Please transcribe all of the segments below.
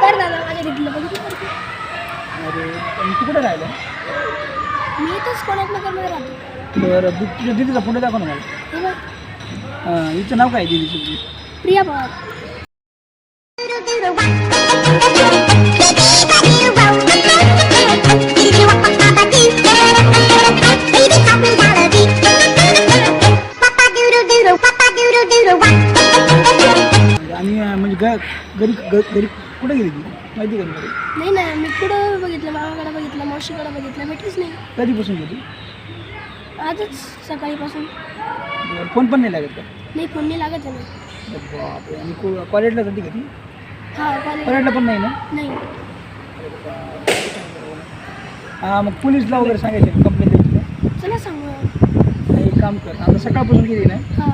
तर अरे पण तू कुठे राहिलं मी इथंच कोणाक नगरमध्ये राहतो बरं दु तुझ्या दिदीचा फोटो दाखव ना मला हे बघ हां हिचं नाव काय आहे प्रिया घरी घ- घरी कुठे गेली ती? माहिती का तुला? नाही ना मी कुठं बघितलं मामाकडे बघितलं मावशीकडे बघितलं भेटलीच नाही. कधीपासून गेली? आजच सकाळीपासून. बरं फोन पण नाही लागत का? नाही फोन नाही लागत आहे ना. अरे बापरे आणि को- कॉलेजला जाते का ती? हा कॉलेज कॉलेजला पण नाही ना? नाही. हां मग पोलीसला वगैरे सांगायचं कंप्लेंट द्यायची चला सांगू. का एक काम कर आता सकाळपासून गेली ना? हा.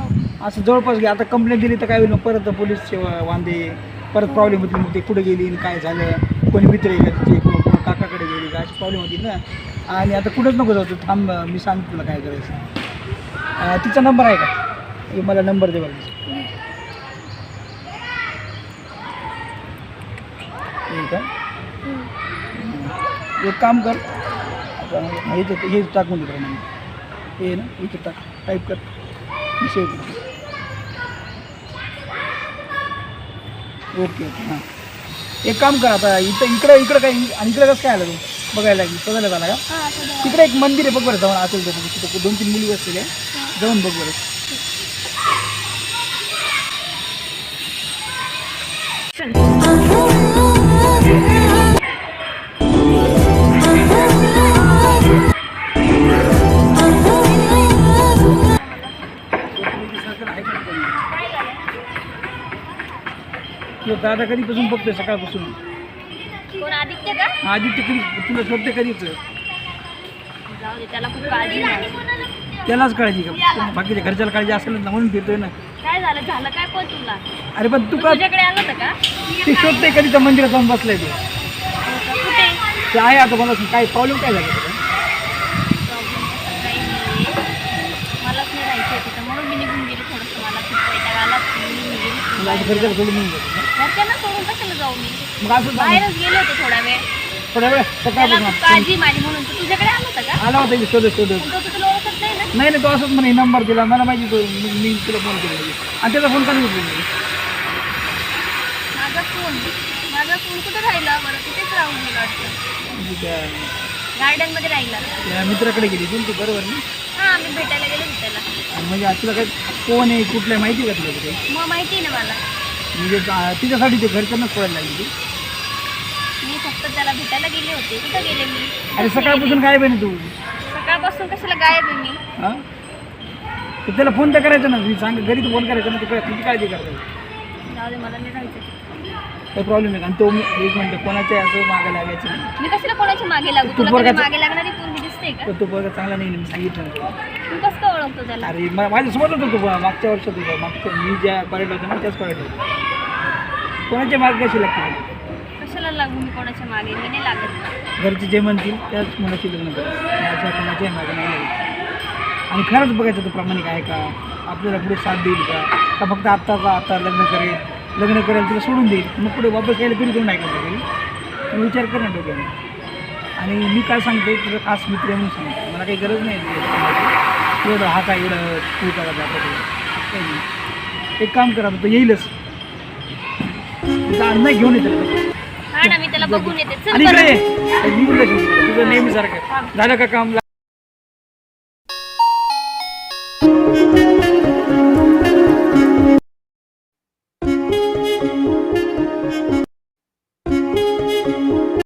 असं जवळपास घे आता कंप्लेंट दिली तर काय होईल मग? परत पोलीस सेवा वांदे परत प्रॉब्लेम होती मग ते कुठे गेली आणि काय झालं कोणी मित्र आहे कोण काकाकडे गेली का अशी प्रॉब्लेम होती ना. आणि आता कुठंच नको जाऊ थांब मी सांगतो तुला काय करायचं. तिचा नंबर आहे का? हे मला नंबर दे बघा ठीक आहे एक काम कर आता हे टाकून दे हे ना इथं टाक टाईप कर. सेव्ह कर ओके ओके हां. एक काम कर आता इथं इकडं इकडं काय आणि इकडं कसं काय आलं तू? बघायला लागली बघायला झाला का? हा तिकडे एक मंदिर आहे बघ बरं जाऊन असेल तर तिथं दोन तीन मुली बसलेल्या आहे. जाऊन बघ बरं. किंवा दादा कधीपासून बघतोय सकाळपासून? कोण आदित्य का? आदित्य कधी तुला शोधते कधीच? जाऊ दे त्याला खूप काळजी आहे. त्यालाच काळजी का? बाकीच्या घरच्याला काळजी असेल ना म्हणून फिरतोय ना. काय झालं? झालं काय पण तुला? अरे पण तू का तुझ्याकडे आलं होतं का? ते शोधते कधीच्या मंदिरात जाऊन बसलाय ते? हो का? कुठे? ते आहे आता मला काय प्रॉब्लेम काय झाला त्याचा? काही नाही मलाच नाही राहायचं तिथं. म्हणून मी निघून गेले थोडंसं. मला खूप वैताग आला मी निघून मला आता घरच्याला सोडून निघून जातो सोडून कशाला जाऊ मी? मग असं सांग, बाहेरच गेले होते थोडा वेळ. थोड्या वेळ त्याला सकाळपासून खूप काळजी माझी म्हणून. तू तुझ्याकडे आलं होतं का? आला होता की शोधत शोधत. पण तो तर तुला ओळखत नाही ना? नाही नाही तो असंच म्हणे नंबर दिला. मला माहिती तो मी मी तुला फोन केला. आणि त्याचा फोन का नाही? उचलला? माझा फोन माझा फोन कुठे राहिला? बरं तिथेच राहून गेला वाटतं. त्या गार्डनमध्ये राहिला. त्या मित्राकडे गेली तू तू बरोबर ना? हां मी भेटायला गेले होते त्याला. आणि म्हणजे आज तुला काय कोण आहे कुठलं आहे माहिती का तुला मग माहिती आहे ना मला. म्हणजे ता- तिच्यासाठी ते घरच्यांनाच पडायला लागली ती मी फक्त त्याला भेटायला गेले होते. कुठं गेले मी? अरे सकाळपासून काय बने तू? सकाळपासून कशाला गायब आहे मी? हां? तर त्याला फोन तर करायचा ना. मी सांग घरी फोन करायचा ना तिकडे किती काळजी करतो. जाऊ दे मला नाही राहायचं काही प्रॉब्लेम नाही. आणि तो मी एक मिनटं कोणाच्या असं मागे लागायचं नाही. मी कशाला कोणाच्या मागे लागू? तू तुला कधी पोरगाचं- मागे लागणारी पोरगी दिसते का? तर तो बघा चांगला नाही ना, मी सांगितलं ना. तू कसं ओळखतो त्याला. अरे मा- माझ्यासोबत होतो तू बा, मागच्या वर्षात होता. मागच्या मी ज्या कॉलेज होतो ना त्याच कॉलेज होतो. कोणाच्या मागे कशी लागते कशाला लागू मी कोणाच्या मागे? मी नाही लागत. घरचे जे म्हणतील त्याच मुलाची लग्न करायचं माझ्या कोणाच्या मागे नाही लागायचं. आणि खरंच बघायचं तो प्रामाणिक आहे का? आपल्याला पुढे साथ देईल का? का फक्त आत्ताचा आता लग्न करेल? लग्न करेल तुला सोडून देईल? मग पुढे वापस यायला तरी कोण ऐकायचं घरी तुम्ही विचार कर ना डोक्याने आणि मी काय सांगते तुझं खास मित्र आहे म्हणून सांगतो मला काही गरज नाही तुझ्या. एवढं हा काय एवढं तू त्याला जातो नाही एक काम करा तो येईलच. अन्न घेऊन येतो हा ना मी त्याला बघून येते. चल आणि. तुझं नेहमी सारखं झालं का काम?